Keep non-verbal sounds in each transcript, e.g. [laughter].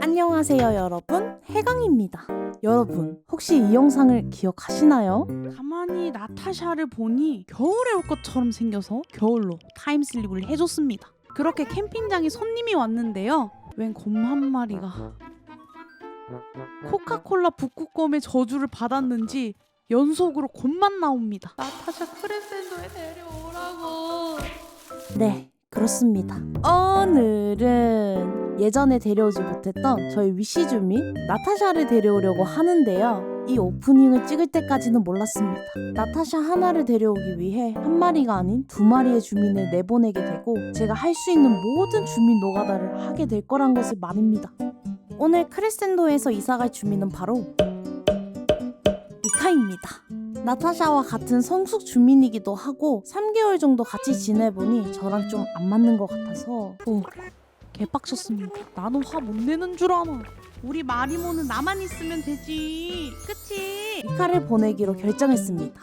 안녕하세요 여러분 해강입니다 여러분 혹시 이 영상을 기억하시나요? 가만히 나타샤를 보니 겨울에 올 것처럼 생겨서 겨울로 타임슬립을 해줬습니다. 그렇게 캠핑장에 손님이 왔는데요. 웬 곰 한 마리가 코카콜라 북극곰의 저주를 받았는지 연속으로 곰만 나옵니다. 나타샤 크레센도에 데려오라고. 네 그렇습니다. 오늘은 예전에 데려오지 못했던 저희 위시 주민 나타샤를 데려오려고 하는데요. 이 오프닝을 찍을 때까지는 몰랐습니다. 나타샤 하나를 데려오기 위해 한 마리가 아닌 두 마리의 주민을 내보내게 되고 제가 할 수 있는 모든 주민 노가다를 하게 될 거란 것을 말입니다. 오늘 크레센도에서 이사갈 주민은 바로 미카입니다. 나타샤와 같은 성숙 주민이기도 하고 3개월 정도 같이 지내보니 저랑 좀 안 맞는 것 같아서 오, 개빡쳤습니다. 나는 화 못 내는 줄 아나. 우리 마리모는 나만 있으면 되지. 그치? 미카를 보내기로 결정했습니다.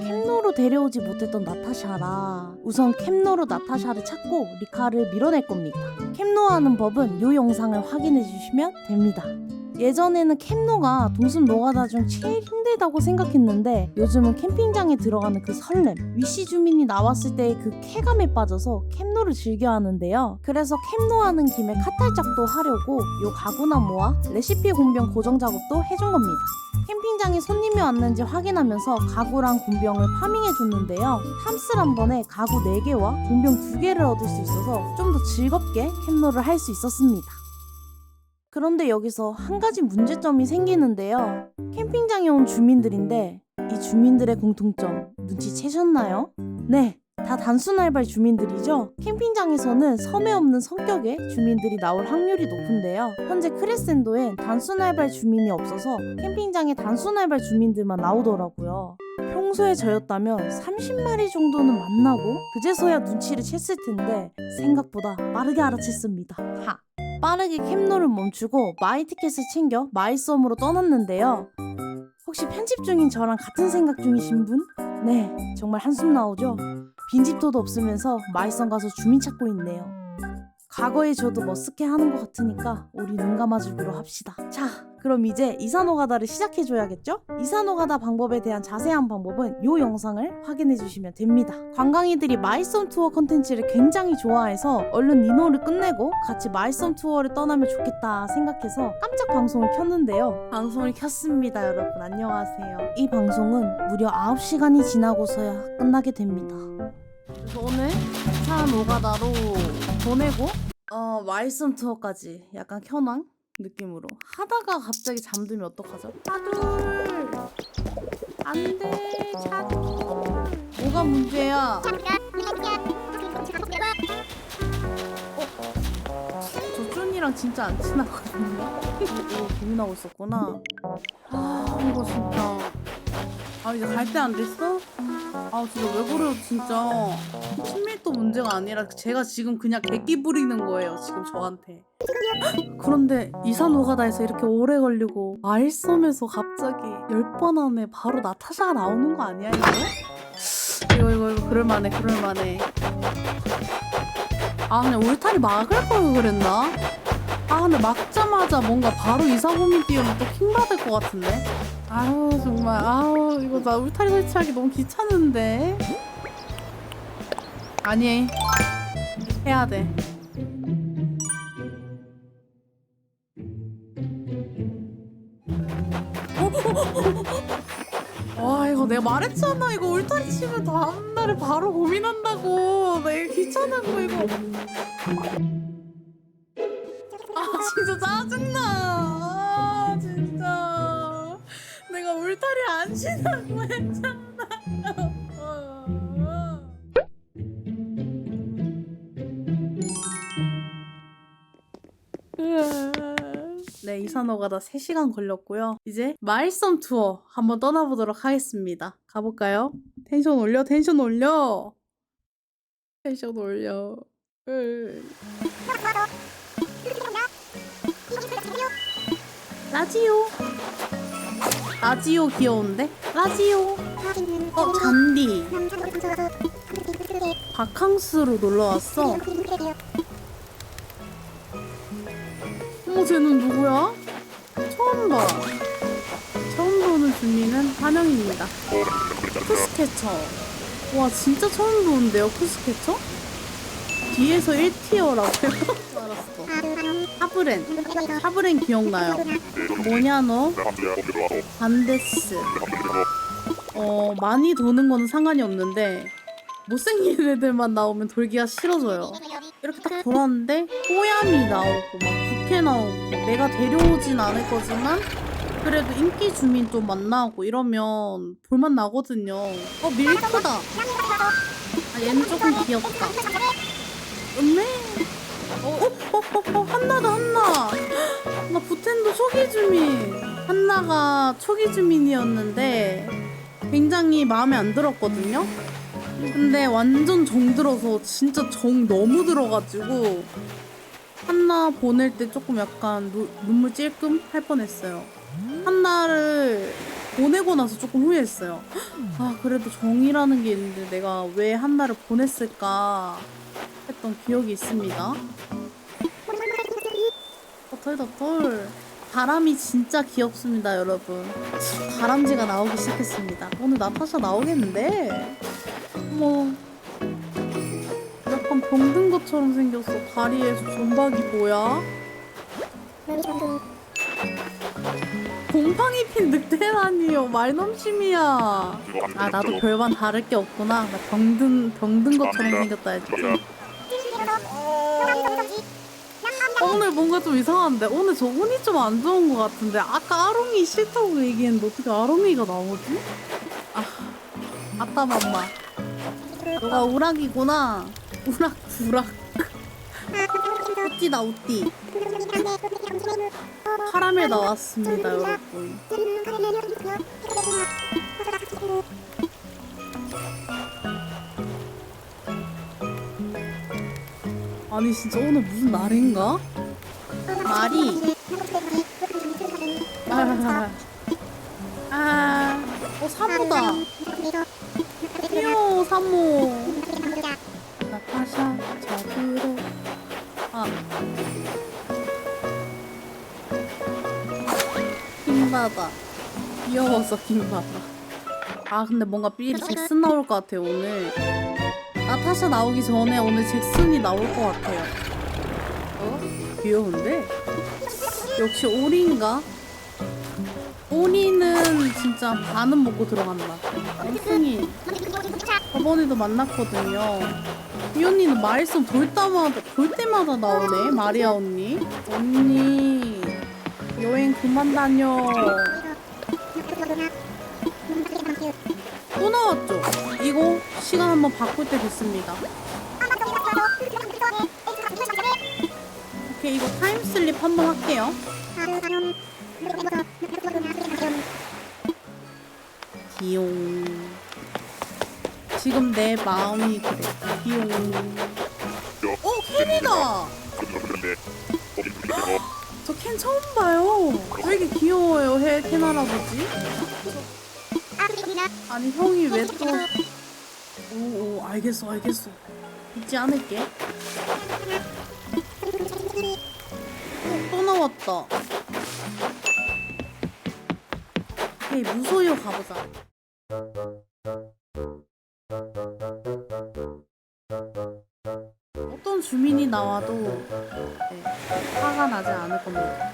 캠노로 데려오지 못했던 나타샤라 우선 캠노로 나타샤를 찾고 리카를 밀어낼 겁니다. 캠노하는 법은 이 영상을 확인해 주시면 됩니다. 예전에는 캠노가 동숲 노가다 중 제일 힘들다고 생각했는데 요즘은 캠핑장에 들어가는 그 설렘 위시 주민이 나왔을 때의 그 쾌감에 빠져서 캠노를 즐겨 하는데요. 그래서 캠노 하는 김에 카탈작도 하려고 요 가구나 모아 레시피 공병 고정 작업도 해준 겁니다. 캠핑장에 손님이 왔는지 확인하면서 가구랑 공병을 파밍해 줬는데요. 탐슬 한 번에 가구 4개와 공병 2개를 얻을 수 있어서 좀 더 즐겁게 캠노를 할 수 있었습니다 그런데 여기서 한 가지 문제점이 생기는데요. 캠핑장에 온 주민들인데 이 주민들의 공통점 눈치채셨나요? 네, 다 단순 알바 주민들이죠. 캠핑장에서는 섬에 없는 성격의 주민들이 나올 확률이 높은데요. 현재 크레센도엔 단순 알바 주민이 없어서 캠핑장에 단순 알바 주민들만 나오더라고요. 평소에 저였다면 30마리 정도는 만나고 그제서야 눈치를 챘을 텐데 생각보다 빠르게 알아챘습니다. 하. 빠르게 캠노를 멈추고 마이 티켓을 챙겨 마이썸으로 떠났는데요. 혹시 편집 중인 저랑 같은 생각 중이신 분? 네, 정말 한숨 나오죠? 빈집도도 없으면서 마이썸 가서 주민 찾고 있네요. 과거에 저도 머쓱해 하는 것 같으니까 우리 눈 감아주기로 합시다. 자, 그럼 이제 이사노가다를 시작해줘야겠죠? 이사노가다 방법에 대한 자세한 방법은 이 영상을 확인해주시면 됩니다. 관광이들이 마이썸 투어 컨텐츠를 굉장히 좋아해서 얼른 이노를 끝내고 같이 마이썸 투어를 떠나면 좋겠다 생각해서 깜짝 방송을 켰는데요. 방송을 켰습니다, 여러분. 안녕하세요. 이 방송은 무려 9시간이 지나고서야 끝나게 됩니다. 그래서 오늘 이사노가다로 보내고 어 마이썸 투어까지 약간 현황 느낌으로 하다가 갑자기 잠들면 어떡하죠? 차돌 안돼 차돌 뭐가 문제야? 조준이랑 진짜 안 친하거든요. [laughs] 고민하고 있었구나. 아 이거 진짜 아 이제 갈 때 안 됐어? 아 진짜 왜 그래요 진짜 친밀도 문제가 아니라 제가 지금 그냥 객기 부리는 거예요 지금 저한테 [gasps] 그런데 이사노가다에서 이렇게 오래 걸리고 알섬에서 갑자기 10번 안에 바로 나타샤가 나오는 거 아니야 이거? [sighs] 이거 이거 이거 그럴만해 그럴만해 아 그냥 울타리 막을 걸 그랬나? 아 근데 막자마자 뭔가 바로 이사고민 띄우면 또 킹받을 것 같은데 아유 정말. 아우 이거 나 울타리 설치하기 너무 귀찮은데. 아니 해야 돼. 와 이거 내가 말했잖아. 이거 울타리 치면 다음날에 바로 고민한다고. 나 이거 귀찮은 거 이거. 아 진짜 짜증나 울타리 안 치라고 했잖아 네, 이산호가 다 3시간 걸렸고요. 이제 마일섬 투어 한번 떠나보도록 하겠습니다. 가볼까요? 텐션 올려, 텐션 올려! 텐션 올려. 으. 라지오. 라지오 귀여운데? 라지오. 어, 잔디. 바캉스로 놀러 왔어. 쟤는 누구야? 처음 봐. 처음 보는 주민은 한영입니다. 쿠스케쳐. 와 진짜 처음 보는데요 쿠스케쳐? 뒤에서 1티어라고요? [laughs] 알았어. 하브렌. 하브렌 기억나요. 뭐냐 너? 반데스. 어 많이 도는 거는 상관이 없는데 못생긴 애들만 나오면 돌기가 싫어져요. 이렇게 딱 돌았는데 뽀얌이 나오고 막 부캐 나오고 내가 데려오진 않을 거지만 그래도 인기 주민 좀 만나고 이러면 볼만 나거든요. 어 밀크다. 아 얘는 조금 귀엽다. 음메. 어, 어, 어, 어, 한나다 한나. 나 부텐도 초기 주민. 한나가 초기 주민이었는데 굉장히 마음에 안 들었거든요. 근데 완전 정 들어서 진짜 정 너무 들어가지고 한나 보낼 때 조금 약간 누- 눈물 찔끔 할 뻔했어요. 한나를 보내고 나서 조금 후회했어요. 아 그래도 정이라는 게 있는데 내가 왜 한나를 보냈을까 했던 기억이 있습니다. 더털더털 바람이 진짜 귀엽습니다 여러분. 다람쥐가 나오기 시작했습니다. 오늘 나타샤 나오겠는데? 뭐 약간 병든 것처럼 생겼어. 다리에 존박이 뭐야? 곰팡이 핀 늑대라니요. 말넘심이야. 아 나도 별반 다를 게 없구나. 나 병든 병든 것처럼 생겼다 했지 오늘 뭔가 좀 이상한데? 오늘 저 운이 좀 안 좋은 것 같은데? 아까 아롱이 싫다고 얘기했는데 어떻게 아롱이가 나오지? 아 아따 맘마. 너가 우락이구나. 우락 부락. 우띠다 우띠. 카라멜 나왔습니다 여러분. 아니 진짜 오늘 무슨 날인가? 말이 아, 아, 어 사모다. 귀여워 사모. 나타샤 잡으러 아. 킹바다. 귀여워서 킹바다. 아 근데 뭔가 삘 잭슨 나올 것 같아요 오늘. 나타샤 나오기 전에 오늘 잭슨이 나올 것 같아요. 어? 귀여운데? 역시 오리인가? 오리는 진짜 반은 먹고 들어간다. 땡승이. 저번에도 만났거든요. 이 언니는 말씀 볼 때마다 볼 때마다 나오네 마리아 언니. 언니 여행 그만 다녀. 또 나왔죠? 이거 시간 한번 바꿀 때 됐습니다 오케이 이거 타임슬립 한번 할게요. 귀용 지금 내 마음이 그래. 귀용 어 캔이다! 저 캔 처음 봐요. 왜 이렇게 귀여워요 해캔 할아버지. 아니 형이 왜또 오오 알겠어 알겠어. 잊지 않을게 나왔다. 오케이 무소유 가보자. 어떤 주민이 나와도 네, 화가 나지 않을 겁니다.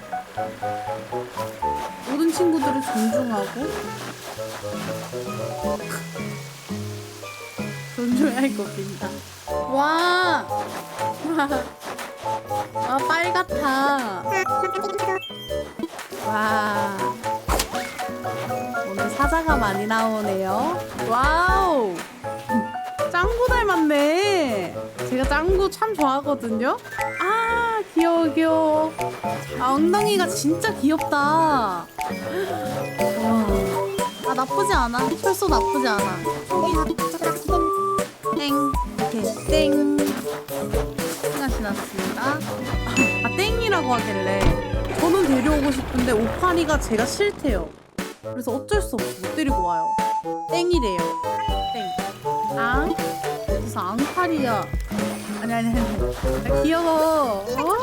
모든 친구들을 존중하고 [laughs] 존중해야 할 겁니다. 와! 아 빨갛다. 와. 오늘 사자가 많이 나오네요. 와우. 짱구 닮았네. 제가 짱구 참 좋아하거든요. 아 귀여워 귀여워. 아 엉덩이가 진짜 귀엽다. 와. 아 나쁘지 않아. 철수 나쁘지 않아. 땡. 이렇게 땡 시간 지났습니다. 아, 땡이라고 하길래 저는 데려오고 싶은데 오파리가 제가 싫대요. 그래서 어쩔 수 없이 못 데리고 와요. 땡이래요. 땡. 앙? 어디서 앙파리야? 아니 아니 아니. 아, 귀여워. 오.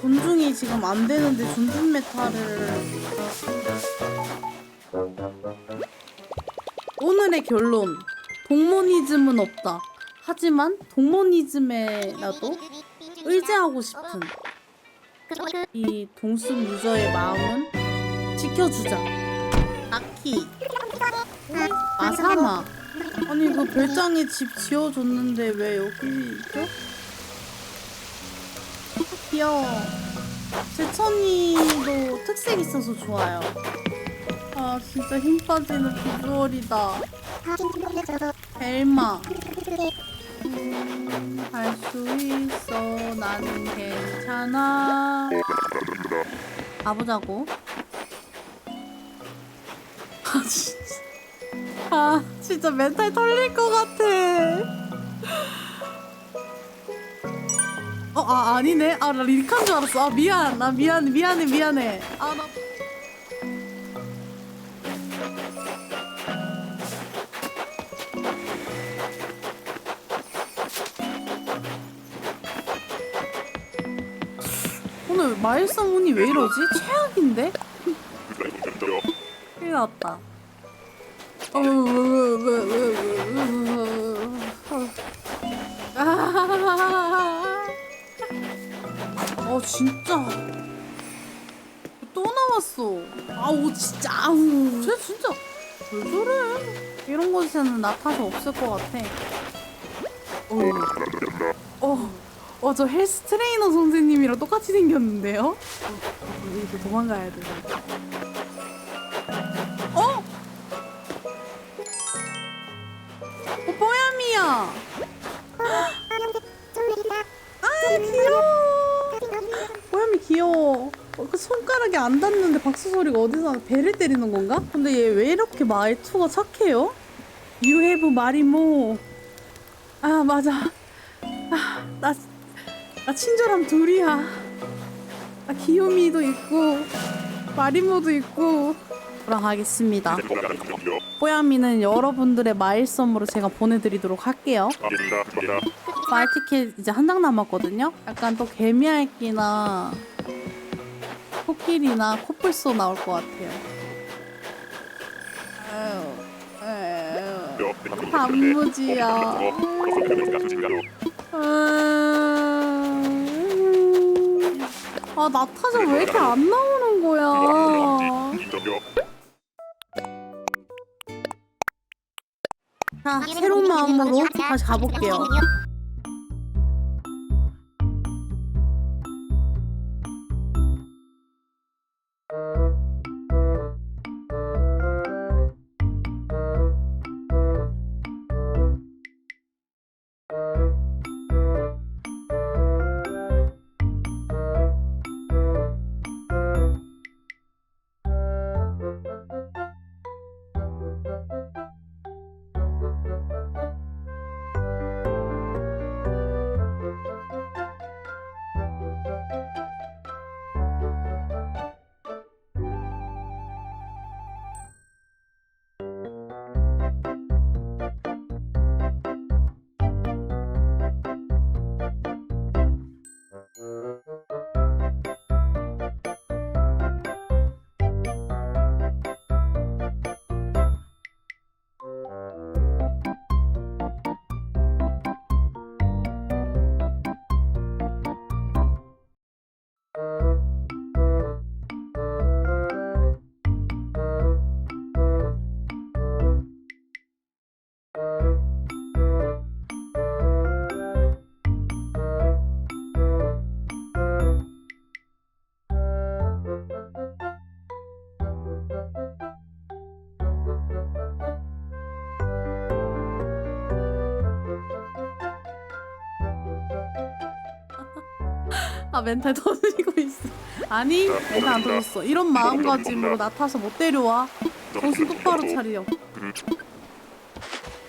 존중이 지금 안 되는데 존중 메탈을 오늘의 결론. 동모니즘은 없다. 하지만 동모니즘에라도 의지하고 싶은 이 동숲 유저의 마음은 지켜주자. 아키 아사마. 아니 그 별장에 집 지어줬는데 왜 여기 있죠? 귀여워. 제천이도 특색 있어서 좋아요 아 진짜 힘 빠지는 비주얼이다. 벨마. 할 수 있어. 나는 괜찮아. 가보자고. [laughs] 아 진짜. 아 진짜 멘탈 털릴 것 같아. 어 아 아니네. 아나 리칸 줄 알았어. 아 미안. 나 미안 미안해 미안해. 아 나 오늘 마일성 운이 왜 이러지? 최악인데? 큰일 났다. 어, 어 진짜 또 나왔어. 아우 진짜 아우 쟤 진짜 왜 저래? 이런 곳에는 나타서 없을 것 같아. 어, 어, 어, 저 헬스 트레이너 선생님이랑 똑같이 생겼는데요? 어, 어, 이거 도망가야 돼. 어? 어, 뽀야미야! 아, 귀여워! 뽀야미 귀여워. 어, 그 손가락이 안 닿는데 박수 소리가 어디서 나 배를 때리는 건가? 근데 얘 왜 이렇게 말투가 착해요? You have 마리모. 아, 맞아. 아, 나, 나 친절함 둘이야. 나 귀요미도 있고, 마리모도 있고. 돌아가겠습니다. 뽀야미는 여러분들의 마일섬으로 제가 보내드리도록 할게요. 파일 티켓 이제 한 장 남았거든요. 약간 또 개미알기나 코끼리나 코뿔소 나올 것 같아요. 아유, 아유, 단무지야. 음... 아 나타자 왜 이렇게 안 나오는 거야? 자 새로운 마음으로 다시 가볼게요. 멘탈 터지고 있어. 아니 멘탈 안 터졌어. 이런 마음가짐으로 나 타서 못 데려와. 정신 똑바로 차려.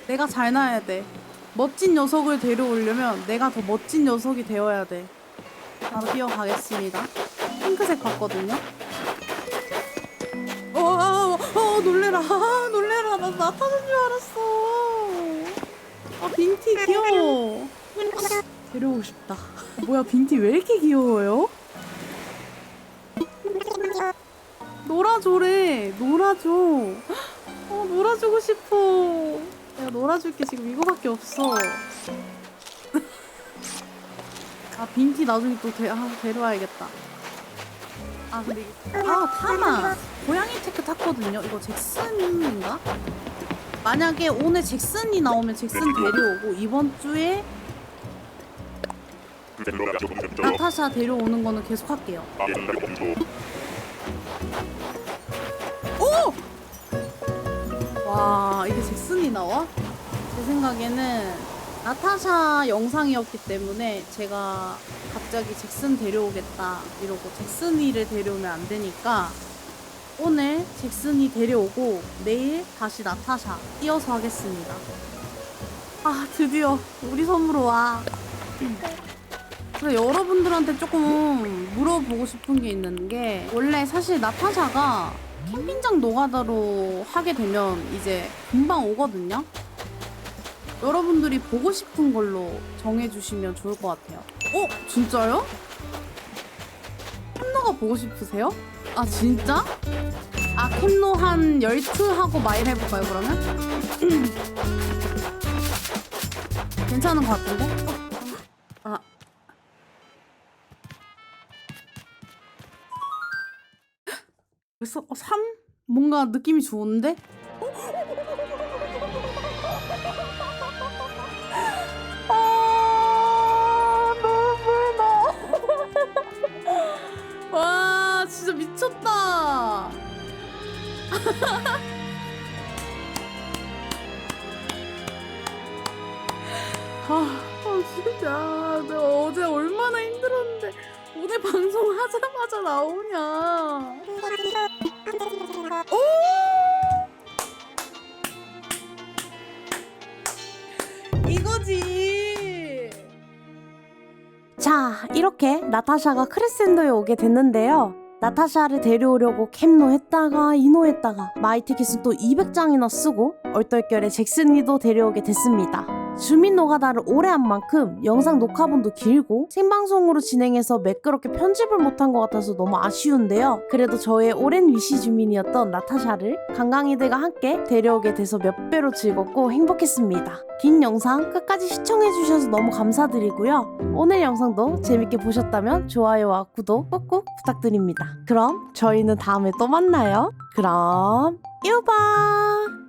내가 잘 나야 돼. 멋진 녀석을 데려오려면 내가 더 멋진 녀석이 되어야 돼. 바로 뛰어가겠습니다. 핑크색 봤거든요. 어, 어, 어, 어 놀래라. 아, 놀래라. 나 나타난 줄 알았어. 아, 빈티 귀여워. 데려오고 싶다. 뭐야, 빈티 왜 이렇게 귀여워요? 놀아줘래. 놀아줘. 어, 놀아주고 싶어. 내가 놀아줄 게 지금 이거밖에 없어. 아, 빈티 나중에 또 데, 아, 데려와야겠다. 아, 근데 아, 타마. 고양이 테크 탔거든요. 이거 잭슨인가? 만약에 오늘 잭슨이 나오면 잭슨 데려오고, 이번 주에 나타샤 데려오는 거는 계속 할게요. 와 이게 잭슨이 나와? 제 생각에는 나타샤 영상이었기 때문에 제가 갑자기 잭슨 데려오겠다 이러고 잭슨이를 데려오면 안 되니까 오늘 잭슨이 데려오고 내일 다시 나타샤 이어서 하겠습니다. 아 드디어 우리 섬으로 와. 그래서 여러분들한테 조금 물어보고 싶은 게 있는 게 원래 사실 나타샤가 캠핑장 노가다로 하게 되면 이제 금방 오거든요. 여러분들이 보고 싶은 걸로 정해주시면 좋을 것 같아요. 어? 진짜요? 캠노가 보고 싶으세요? 아 진짜? 아 캠노 한 12 하고 마일 해볼까요 그러면? [clears throat] 괜찮은 것 같은데? 3? 뭔가 느낌이 좋은데? 아, 너무 와, 진짜 미쳤다. 아, 아, 진짜 내가 어제 얼마나 힘들었는데 오늘 방송 하자마자 나오냐. 이거지. 자, 이렇게 나타샤가 크레센도에 오게 됐는데요. 나타샤를 데려오려고 캠노 했다가 이노 했다가 마이티켓은 또 200장이나 쓰고 얼떨결에 잭슨이도 데려오게 됐습니다. 주민 노가다를 오래 한 만큼 영상 녹화본도 길고 생방송으로 진행해서 매끄럽게 편집을 못한 것 같아서 너무 아쉬운데요. 그래도 저의 오랜 위시 주민이었던 나타샤를 관광이들과 함께 데려오게 돼서 몇 배로 즐겁고 행복했습니다. 긴 영상 끝까지 시청해주셔서 너무 감사드리고요. 오늘 영상도 재밌게 보셨다면 좋아요와 구독 꾹꾹 부탁드립니다. 그럼 저희는 다음에 또 만나요. 그럼 유바!